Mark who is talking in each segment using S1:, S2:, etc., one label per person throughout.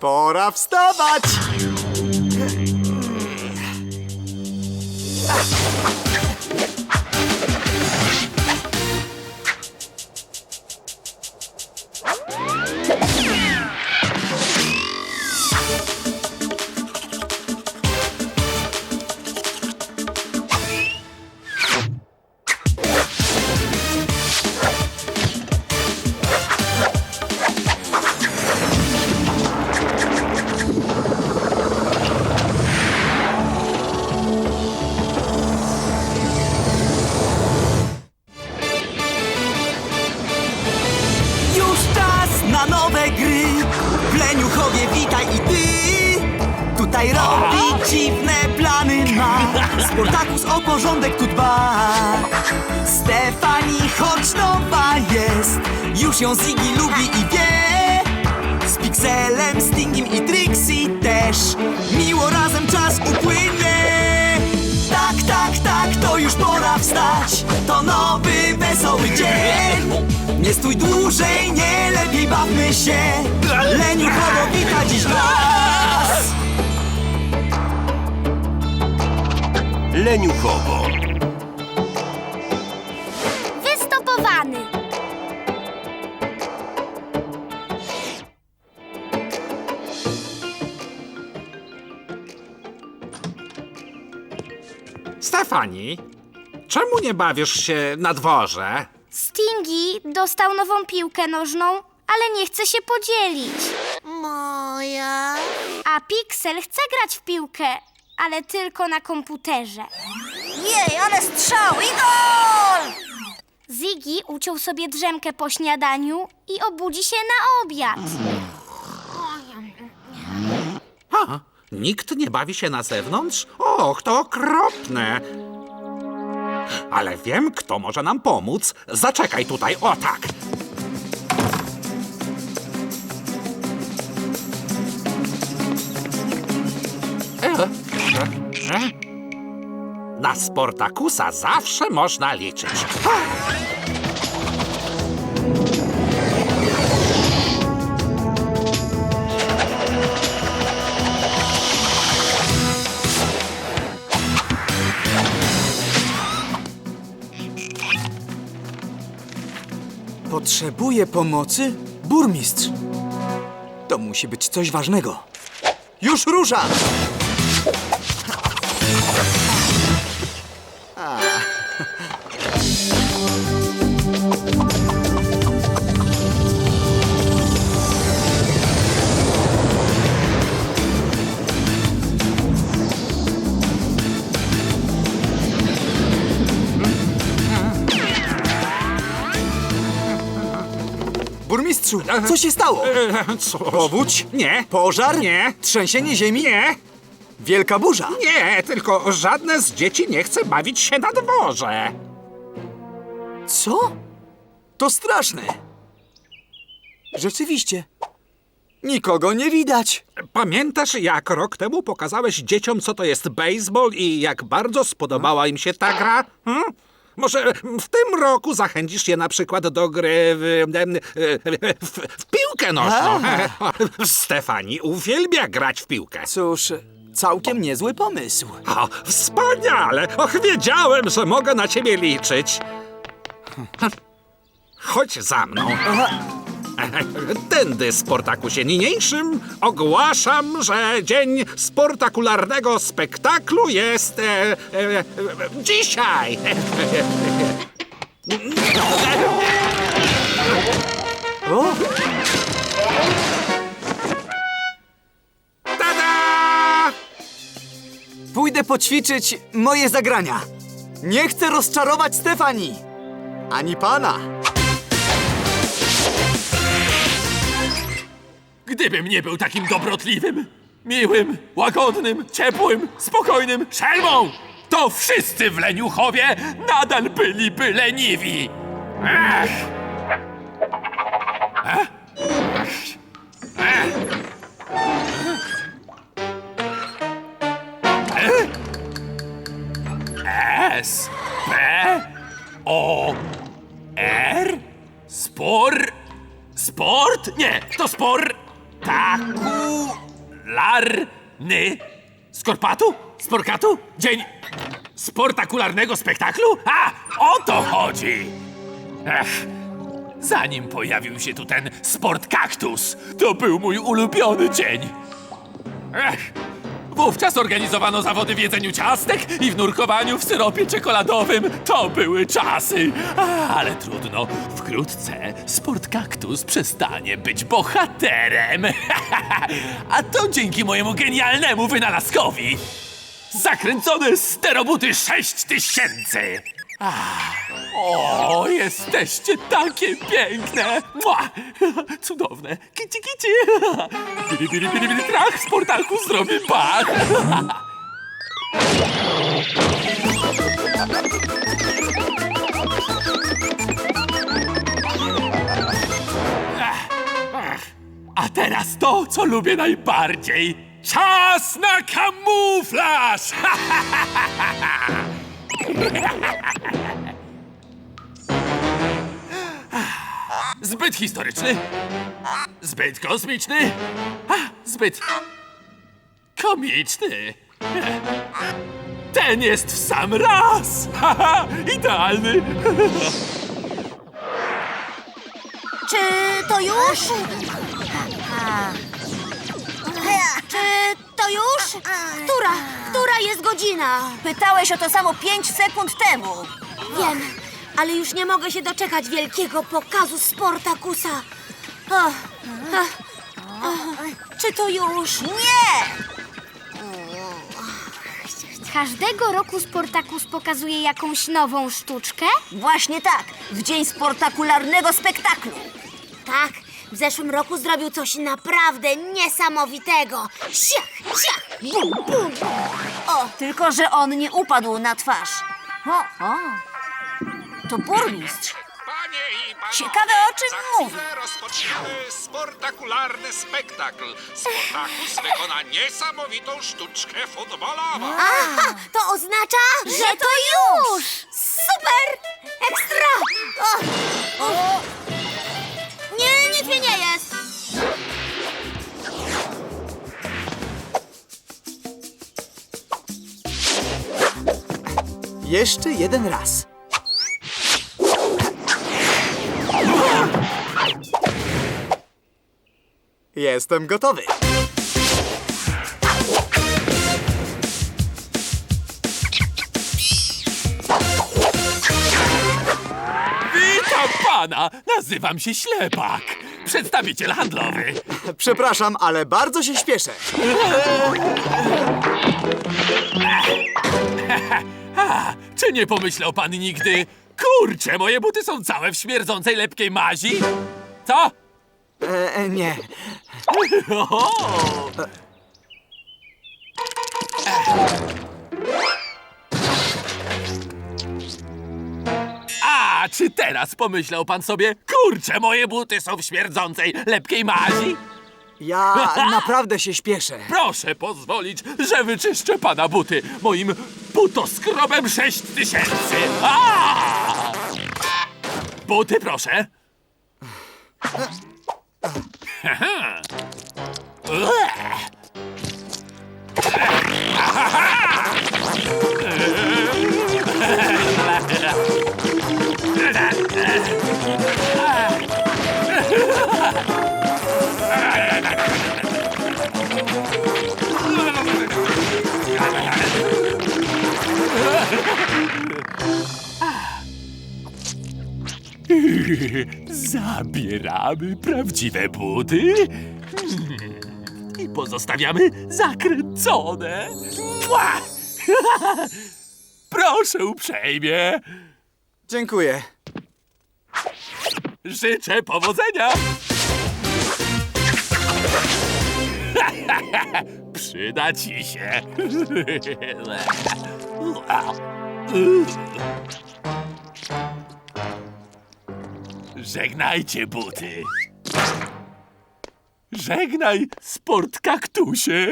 S1: Pora wstawać!
S2: Leniuchowie witaj i ty. Tutaj robi dziwne plany ma. Sportakus o porządek tu dba Stefani choć nowa jest. Już ją Ziggy lubi i wie. Z Pixelem, Stingiem i Trixie też. Miło razem czas upłynie. Tak, tak, tak, to już pora wstać. To nowy, wesoły dzień Nie stój dłużej, nie lepiej bawmy się Leniuchowo wita dziś nas
S3: Leniuchowo.
S4: Wystopowany.
S5: Stefani, czemu nie bawisz się na dworze?
S4: Stingy dostał nową piłkę nożną, ale nie chce się podzielić.
S6: Moja.
S4: A Pixel chce grać w piłkę, ale tylko na komputerze.
S6: Jej, ale strzał i gol!
S4: Ziggy uciął sobie drzemkę po śniadaniu i obudzi się na obiad.
S5: Ha, nikt nie bawi się na zewnątrz? Och, to okropne. Ale wiem, kto może nam pomóc. Zaczekaj tutaj, o tak. Na Sportakusa zawsze można liczyć. Ha!
S1: Potrzebuje pomocy? Burmistrz! To musi być coś ważnego. Już rusza! Co się stało?
S5: E, Cóż?
S1: Powódź?
S5: Nie.
S1: Pożar?
S5: Nie.
S1: Trzęsienie ziemi?
S5: Nie.
S1: Wielka burza?
S5: Nie, tylko żadne z dzieci nie chce bawić się na dworze.
S1: Co? To straszne. Rzeczywiście. Nikogo nie widać.
S5: Pamiętasz, jak rok temu pokazałeś dzieciom, co to jest baseball i jak bardzo spodobała im się ta gra? Hmm? Może w tym roku zachęcisz je na przykład do gry w, w, w piłkę nożną. Stefani uwielbia grać w piłkę.
S1: Cóż, całkiem niezły pomysł.
S5: O, wspaniale! Och, wiedziałem, że mogę na ciebie liczyć. Chodź za mną. Tędy, Sportakusie niniejszym, ogłaszam, że dzień sportakularnego spektaklu jest e, e, e, dzisiaj.
S1: O,
S5: Tada!
S1: pójdę poćwiczyć moje zagrania. Nie chcę rozczarować Stefani. Ani pana.
S7: Gdybym nie był takim dobrotliwym, miłym, łagodnym, ciepłym, spokojnym szelmą, to wszyscy w Leniuchowie nadal byliby leniwi. Ech! S. P. O. R. Spor. Sport? Nie, to spor Spektakularny. Skorpatu? Sporkatu? Dzień sportakularnego spektaklu? A, o to chodzi! Ech, zanim pojawił się tu ten sport kaktus, to był mój ulubiony dzień. Ech, wówczas organizowano zawody w jedzeniu ciastek i w nurkowaniu w syropie czekoladowym. To były czasy. A, ale trudno. Wkrótce sport kaktus przestanie być bohaterem. A to dzięki mojemu genialnemu wynalazkowi. Zakręcone sterobuty 6000. O, jesteście takie piękne! Mua! Cudowne! Kici, kici! Bili, bili, bili, bili, trach! Sportaku zrobi bach! A teraz to, co lubię najbardziej! Czas na kamuflaż! Zbyt historyczny. Zbyt kosmiczny. A, zbyt komiczny. Ten jest w sam raz. Haha, idealny.
S6: Czy to już? Czy to już? Która? Która jest godzina? Pytałeś o to samo pięć sekund temu. Wiem, ale już nie mogę się doczekać wielkiego pokazu Sportakusa. O, a, czy to już? Nie!
S4: Każdego roku Sportakus pokazuje jakąś nową sztuczkę?
S6: Właśnie tak, w dzień sportakularnego spektaklu. Tak, w zeszłym roku zrobił coś naprawdę niesamowitego. Siach, siach, bum, bum. O, tylko że on nie upadł na twarz. O, o. To burmistrz.
S3: Panie i panowie,
S6: Ciekawe, o czym
S3: za
S6: mówi.
S3: rozpoczniemy sportakularny spektakl. Sportakus wykona niesamowitą sztuczkę futbolową.
S6: Aha, to oznacza, że, to już! Super! Ekstra! O, o. Nie, nic mi nie jest.
S1: Jeszcze jeden raz. Jestem gotowy.
S7: Witam pana! Nazywam się Ślepak. Przedstawiciel handlowy.
S1: Przepraszam, ale bardzo się śpieszę.
S7: A, czy nie pomyślał pan nigdy? Kurczę, moje buty są całe w śmierdzącej lepkiej mazi. Co?
S1: E, e, nie.
S7: O! A, czy teraz pomyślał pan sobie, kurczę, moje buty są w śmierdzącej lepkiej mazi?
S1: Ja naprawdę się śpieszę.
S7: Proszę pozwolić, że wyczyszczę pana buty moim butoskrobem 6000. A! Buty, proszę. Haha. Ue. Zabieramy prawdziwe buty i pozostawiamy zakręcone. Mua! Proszę uprzejmie.
S1: Dziękuję.
S7: Życzę powodzenia. Przyda ci się. Żegnajcie buty. Żegnaj, sport kaktusie.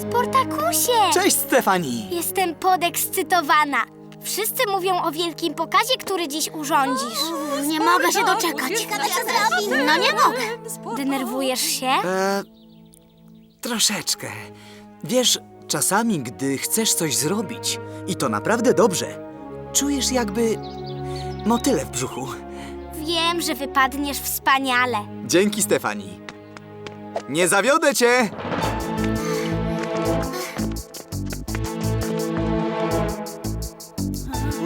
S4: Sportakusie!
S1: Cześć, Stefani.
S4: Jestem podekscytowana. Wszyscy mówią o wielkim pokazie, który dziś urządzisz.
S6: Nie mogę się doczekać. No nie mogę.
S4: Denerwujesz się?
S1: E, troszeczkę. Wiesz, czasami, gdy chcesz coś zrobić i to naprawdę dobrze, czujesz jakby motyle w brzuchu.
S4: Wiem, że wypadniesz wspaniale.
S1: Dzięki, Stefani. Nie zawiodę cię!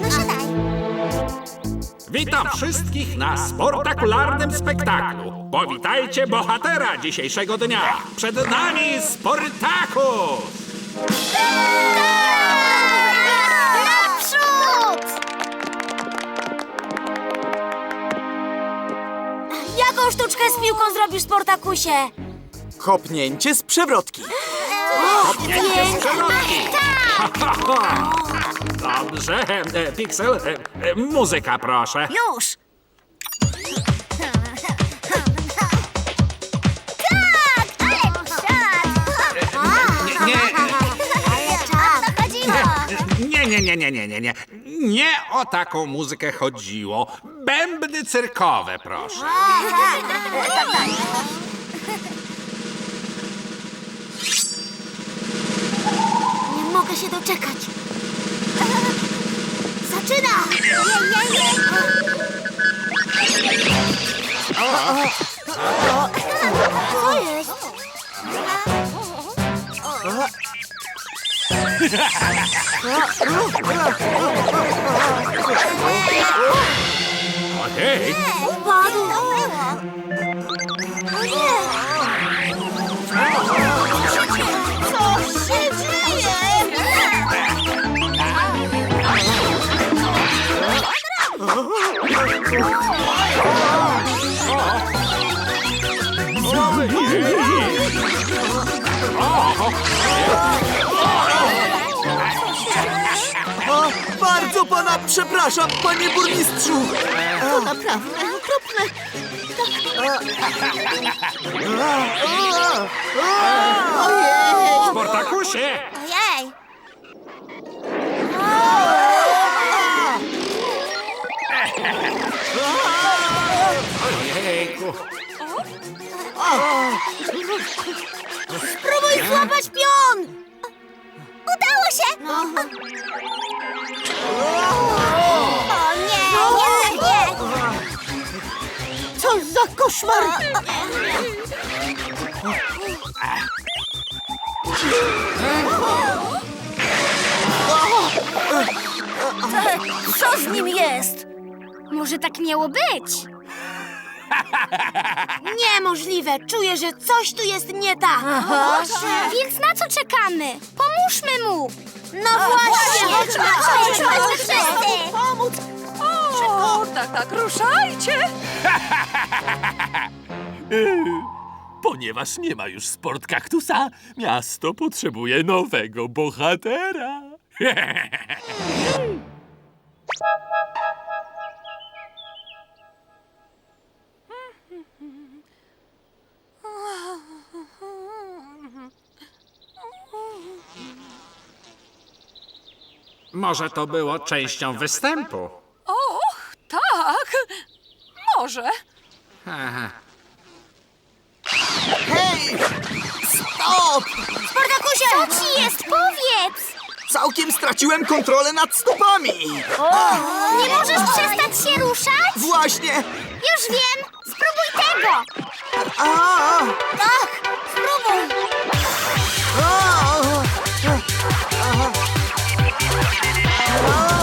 S6: No siadaj.
S5: Witam wszystkich na sportakularnym spektaklu. Powitajcie bohatera dzisiejszego dnia. Przed nami Sportakus!
S6: Naprzód! Jaką sztuczkę z piłką zrobisz, Sportakusie?
S1: Kopnięcie z przewrotki.
S5: Pięknie z przewrotki. Dobrze, e, Pixel, e, e, muzyka proszę.
S6: Już!
S5: Nie, nie, nie, nie, nie, nie, nie. O taką muzykę chodziło. Bębny cyrkowe, proszę.
S6: Nie mogę się doczekać. Zaczyna! Jej, jej, jej. Co jest?
S5: Ojej,
S6: Upadł! O nie! Co się dzieje?
S1: Pana przepraszam, panie burmistrzu!
S6: To naprawdę okropne.
S5: Sportakusie!
S6: Ojej!
S5: Ojejku.
S6: Spróbuj złapać pion! Udało się!
S1: Koszmar!
S6: Co z nim jest?
S4: Może tak miało być?
S6: Niemożliwe! Czuję, że coś tu jest nie tak.
S4: Więc na co czekamy? Pomóżmy mu!
S6: No właśnie!
S4: Chodźmy, chodźmy, chodźmy
S6: wszyscy!
S8: Pomóc! O, tak, tak, ruszajcie!
S7: Ponieważ nie ma już sport kaktusa, miasto potrzebuje nowego bohatera.
S5: Może to było częścią występu?
S8: Może.
S5: Aha.
S1: Hej! Stop!
S6: Sportakusie!
S4: Co ci jest? Powiedz!
S1: Całkiem straciłem kontrolę nad stopami!
S4: Nie możesz przestać się ruszać?
S1: Właśnie!
S4: Już wiem! Spróbuj tego!
S1: A,
S6: Tak! Spróbuj!
S1: a,
S4: Gdy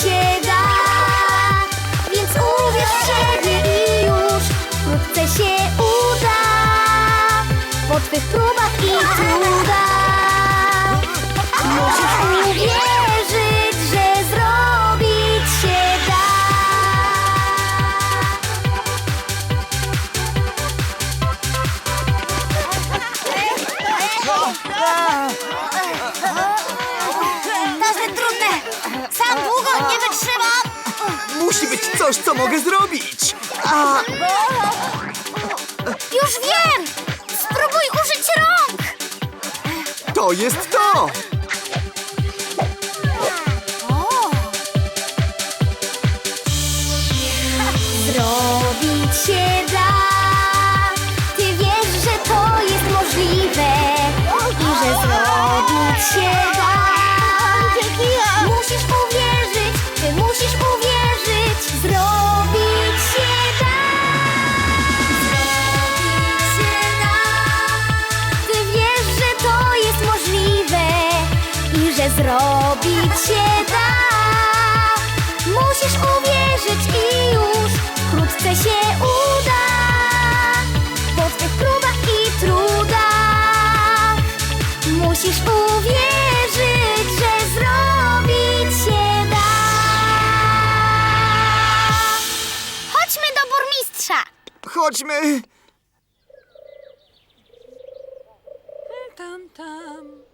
S4: się da. Więc uwierz w siebie i już Wkrótce się uda. Po twych próbach i trudach
S1: coś, co mogę zrobić. A,
S4: Już wiem! Spróbuj użyć rąk!
S1: to jest to!
S4: Zrobić się da. Musisz uwierzyć i już wkrótce się uda. Po twych próbach i trudach musisz uwierzyć, że zrobić się da. Chodźmy do burmistrza.
S1: Chodźmy.
S8: Tam, tam.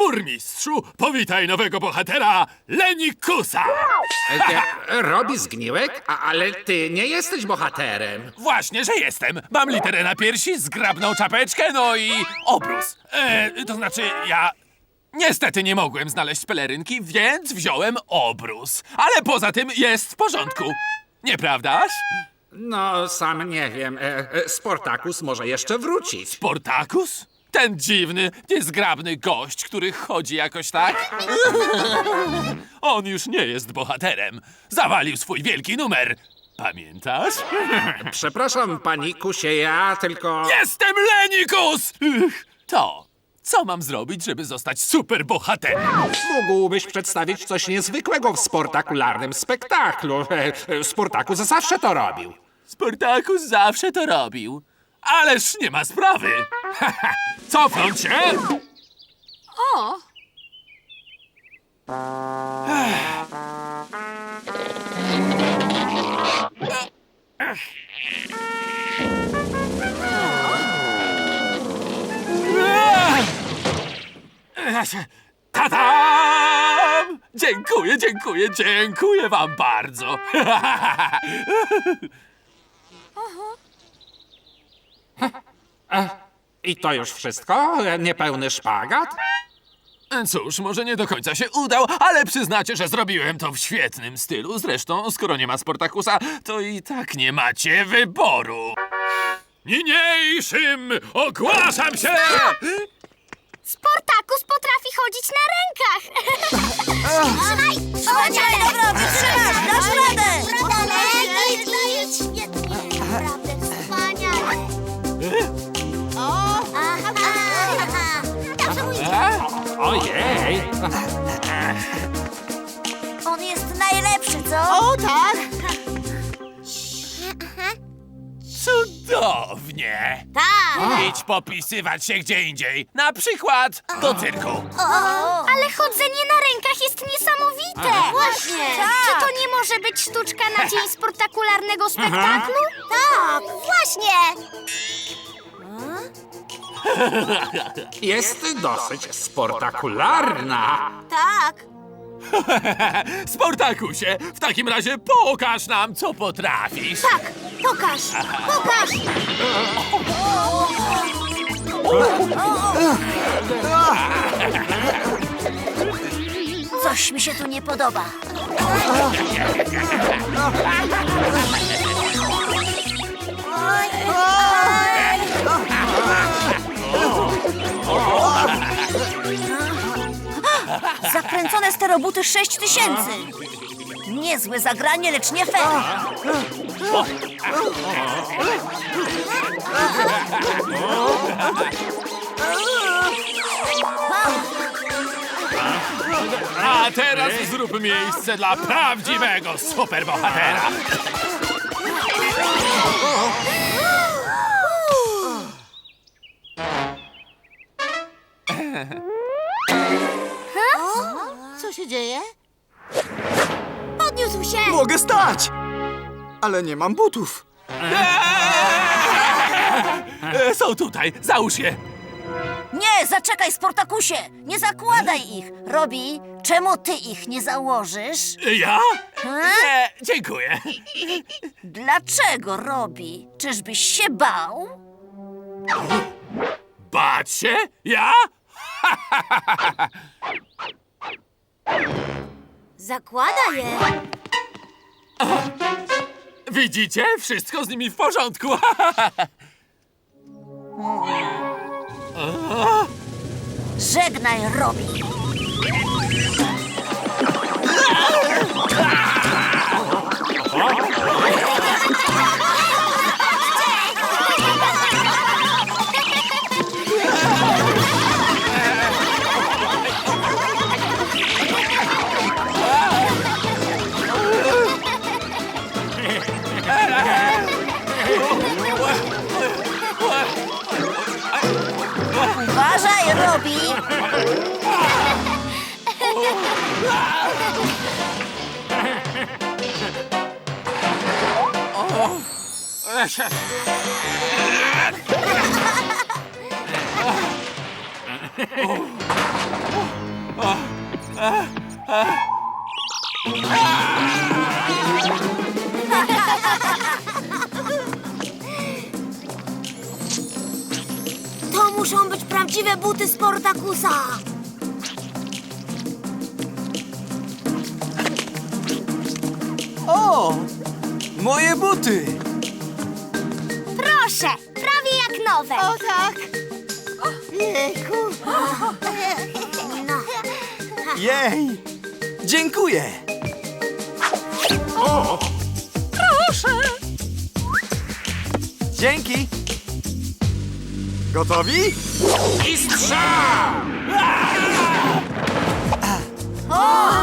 S7: Burmistrzu, powitaj nowego bohatera, Lenikusa!
S5: E, Robi zgniłek, a, ale ty nie jesteś bohaterem.
S7: Właśnie, że jestem. Mam literę na piersi, zgrabną czapeczkę, no i obrus. E, to znaczy, ja niestety nie mogłem znaleźć pelerynki, więc wziąłem obrus. Ale poza tym jest w porządku. Nieprawdaż?
S5: No, sam nie wiem. E, e, Sportakus może jeszcze wrócić.
S7: Sportakus? Ten dziwny, niezgrabny gość, który chodzi jakoś tak? On już nie jest bohaterem. Zawalił swój wielki numer. Pamiętasz?
S5: Przepraszam, pani Kusie, ja tylko...
S7: Jestem Lenikus! To, co mam zrobić, żeby zostać superbohaterem?
S5: Mógłbyś przedstawić coś niezwykłego w sportakularnym spektaklu. Sportakus zawsze to robił.
S7: Sportakus zawsze to robił. Ależ nie ma sprawy. Cofnąć się?
S8: O,
S7: Tadam! Dziękuję, dziękuję, dziękuję wam bardzo.
S5: I to już wszystko? E, Niepełny szpagat?
S7: Cóż, może nie do końca się udał, ale przyznacie, że zrobiłem to w świetnym stylu. Zresztą, skoro nie ma Sportakusa, to i tak nie macie wyboru. Niniejszym ogłaszam się!
S4: Sportakus potrafi chodzić na rękach. Trzymaj!
S6: Trzymaj, dobra, wytrzymasz, dasz radę!
S5: Ojej!
S6: On jest najlepszy, co? O, tak!
S7: Cudownie!
S6: Tak!
S7: Idź popisywać się gdzie indziej. Na przykład do cyrku.
S4: Ale chodzenie na rękach jest niesamowite!
S6: Właśnie!
S4: Czy to nie może być sztuczka na dzień spektakularnego spektaklu?
S6: Tak, właśnie!
S5: Jest dosyć sportakularna.
S6: Tak!
S7: Sportakusie, w takim razie pokaż nam, co potrafisz.
S6: Tak! Pokaż! Pokaż! Coś mi się tu nie podoba. Zakręcone sterobuty 6000. Niezłe zagranie, lecz nie fair.
S7: A teraz zrób miejsce dla prawdziwego superbohatera.
S6: Co się dzieje? Podniósł się!
S1: Mogę stać! Ale nie mam butów.
S7: E, Są tutaj, załóż je.
S3: Nie, zaczekaj, Sportakusie! Nie zakładaj ich! Robi, czemu ty ich nie założysz?
S7: Ja? Nie, dziękuję.
S3: Dlaczego, Robi? Czyżbyś się bał?
S7: Bać się? Ja?
S3: Zakłada je.
S7: Widzicie? Wszystko z nimi w porządku.
S3: Żegnaj, Robi. To muszą być prawdziwe buty Sportakusa.
S1: O! Moje buty!
S6: Proszę, prawie jak nowe. O tak.
S1: Jej! Dziękuję!
S8: Proszę.
S1: Dzięki! Gotowi?
S5: I strzał!
S6: Widziałeś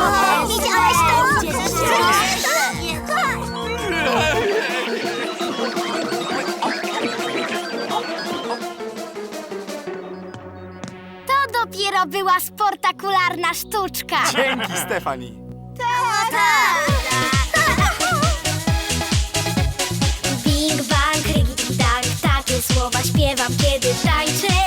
S6: to była sportakularna sztuczka.
S1: Dzięki, Stefani.
S6: Tak. Big bang, rygi i tak, takie słowa śpiewam, kiedy tańczę.